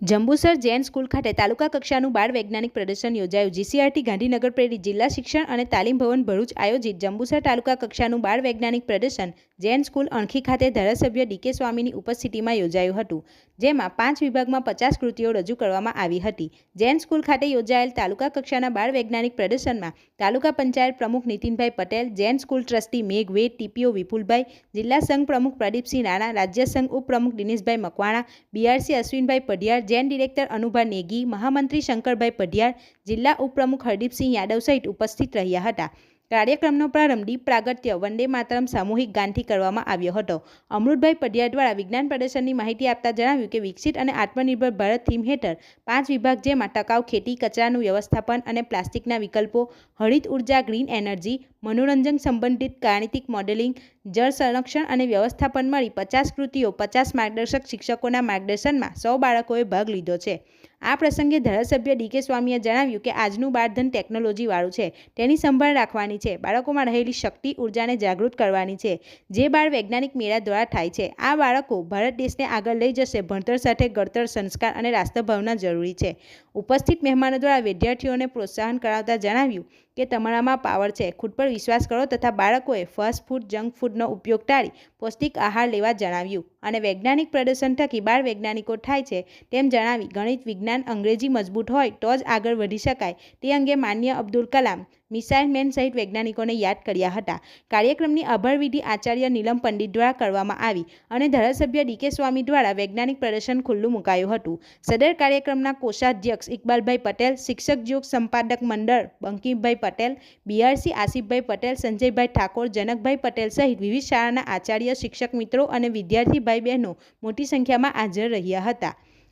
Jambusar Jain school ખાતે તાલુકા કક્ષાનું બાળ વૈજ્ઞાનિક પ્રદર્શન યોજાયું. જીસીઆરટી ગાંધીનગર પ્રેરિત જિલ્લા શિક્ષણ અને તાલીમ ભવન ભરૂચ આયોજિત જંબુસર તાલુકા કક્ષાનું બાળ વૈજ્ઞાનિક પ્રદર્શન જૈન સ્કૂલ અણખી ખાતે ધારાસભ્ય ડીકે સ્વામીની ઉપસ્થિતિમાં યોજાયું હતું, જેમાં પાંચ વિભાગમાં પચાસ કૃતિઓ રજૂ કરવામાં આવી હતી. જૈન સ્કૂલ ખાતે યોજાયેલ તાલુકા કક્ષાના બાળ વૈજ્ઞાનિક પ્રદર્શનમાં તાલુકા પંચાયત પ્રમુખ Nitinbhai Patel, Jain school trustee Megh Ved TPO વિપુલભાઈ, જિલ્લા સંઘ પ્રમુખ પ્રદીપસિંહ રાણા, રાજ્ય સંઘ ઉપપ્રમુખ દિનેશભાઈ મકવાણા, બીઆરસી અશ્વિનભાઈ પઢિયાર જૈન ડિરેક્ટર અનુભા નેગી, મહામંત્રી શંકરભાઈ પઢિયાર, જિલ્લા ઉપપ્રમુખ હરદીપસિંહ યાદવ સહિત ઉપસ્થિત રહ્યા હતા. કાર્યક્રમનો પ્રારંભ દીપ પ્રાગટ્ય વંદે માતરમ સામૂહિક ગાનથી કરવામાં આવ્યો હતો. અમૃતભાઈ પઢિયાર દ્વારા વિજ્ઞાન પ્રદર્શનની માહિતી આપતા જણાવ્યું કે વિકસિત અને આત્મનિર્ભર ભારત થીમ હેઠળ પાંચ વિભાગ જેમાં ટકાઉ ખેતી, કચરાનું વ્યવસ્થાપન અને પ્લાસ્ટિકના વિકલ્પો હરિત ઊર્જા, ગ્રીન એનર્જી, મનોરંજન સંબંધિત ગાણિતિક મોડેલિંગ જળ સંરક્ષણ અને વ્યવસ્થાપન મળી પચાસ કૃતિઓ, પચાસ માર્ગદર્શક શિક્ષકોના માર્ગદર્શનમાં સૌ બાળકોએ ભાગ લીધો છે. આ પ્રસંગે ધારાસભ્ય ડીકે સ્વામીએ જણાવ્યું કે આજનું બાળધન ટેકનોલોજીવાળું છે. તેની સંભાળ રાખવાની છે. બાળકોમાં રહેલી શક્તિ, ઉર્જાને જાગૃત કરવાની છે. જે બાળ વૈજ્ઞાનિક મેળા દ્વારા થાય છે. આ બાળકો ભારત દેશને આગળ લઈ જશે ભણતર સાથે ગળતર સંસ્કાર અને રાષ્ટ્રભાવના જરૂરી છે. ઉપસ્થિત મહેમાનો દ્વારા વિદ્યાર્થીઓને પ્રોત્સાહન કરાવતા જણાવ્યું કે તમારામાં પાવર છે. ખુદ પર વિશ્વાસ કરો તથા બાળકોએ ફાસ્ટ ફૂડ, જંક ફૂડનો ઉપયોગ ટાળી પૌષ્ટિક આહાર લેવા જણાવ્યું. અને વૈજ્ઞાનિક પ્રદર્શન થકી બાળ વૈજ્ઞાનિકો થાય છે, તેમ જણાવી ગણિત, વિજ્ઞાન, અંગ્રેજી મજબૂત હોય તો જ આગળ વધી શકાય. તે અંગે માન્ય અબ્દુલ કલામ, મિસાઇલ મેન સહિત વૈજ્ઞાનિકોને યાદ કર્યા હતા. કાર્યક્રમની આભાર આચાર્ય નીલમ પંડિત દ્વારા કરવામાં આવી અને ધારાસભ્ય ડીકે સ્વામી દ્વારા વૈજ્ઞાનિક પ્રદર્શન ખુલ્લું મુકાયું હતું. સદર કાર્યક્રમના કોષાધ્યક્ષ ઇકબાલભાઈ પટેલ, શિક્ષક જોગ સંપાદક મંડળ બંકીમભાઈ પટેલ બીઆરસી આસિફભાઈ પટેલ, સંજયભાઈ ઠાકોર, જનકભાઈ પટેલ સહિત વિવિધ શાળાના આચાર્ય, શિક્ષક મિત્રો અને વિદ્યાર્થી ભાઈ બહેનો મોટી સંખ્યામાં હાજર રહ્યા હતા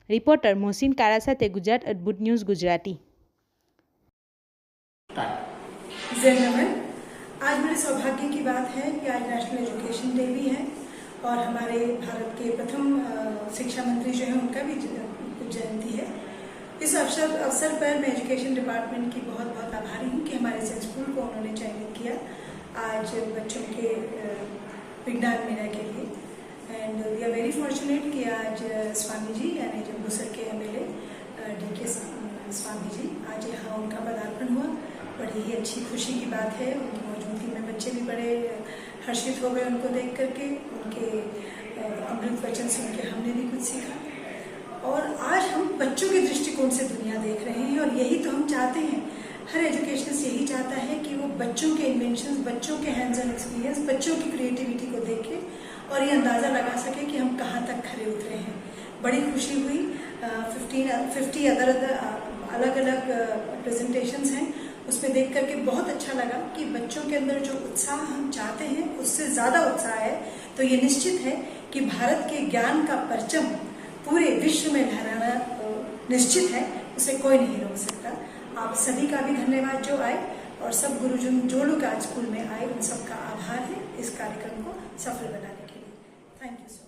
રિપોર્ટર મોહસિન કારા સાથે ગુજરાત અદ્ભુત ન્યૂઝ ગુજરાતી जय नमन आज बड़े सौभाग्य की बात है कि आज नेशनल एजुकेशन डे भी है और हमारे भारत के प्रथम अ, शिक्षा मंत्री जो है उनका भी ज- जयंती है इस अवसर अवसर पर मैं एजुकेशन डिपार्टमेंट की बहुत बहुत आभारी हूँ कि हमारे सेंट स्कूल को उन्होंने चयनित किया आज बच्चों के अ, विज्ञान मेला के लिए and we are very fortunate कि आज स्वामी जी यानी जम्बूसर के एम एल ए डी के स्वामी जी आज यहाँ उनका पदार्पण हुआ। बड़ी ही अच्छी खुशी की बात है। उनकी मौजूदगी में बच्चे भी बड़े हर्षित हो गए उनको देख करके। उनके अमृत वचन सुन के हमने भी कुछ सीखा। और आज हम बच्चों के दृष्टिकोण से दुनिया देख रहे हैं और यही तो हम चाहते हैं। हर एजुकेशनिस्ट यही चाहता है कि वो बच्चों के इन्वेंशन बच्चों के हैंड्स ऑन एक्सपीरियंस बच्चों की क्रिएटिविटी और ये अंदाज़ा लगा सके कि हम कहाँ तक खड़े उतरे हैं। बड़ी खुशी हुई। फिफ्टीन फिफ्टी अदर अदर अलग अलग प्रेजेंटेशंस हैं। उसमें देख करके बहुत अच्छा लगा कि बच्चों के अंदर जो उत्साह हम चाहते हैं, उससे ज़्यादा उत्साह है। तो ये निश्चित है कि भारत के ज्ञान का परचम पूरे विश्व में लहराना निश्चित है। उसे कोई नहीं रोक सकता। आप सभी का भी धन्यवाद जो आए और सब गुरुजन जो लोग आज स्कूल में आए, उन सबका आभार है। इस कार्यक्रम को सफल बनाने Thank you so much.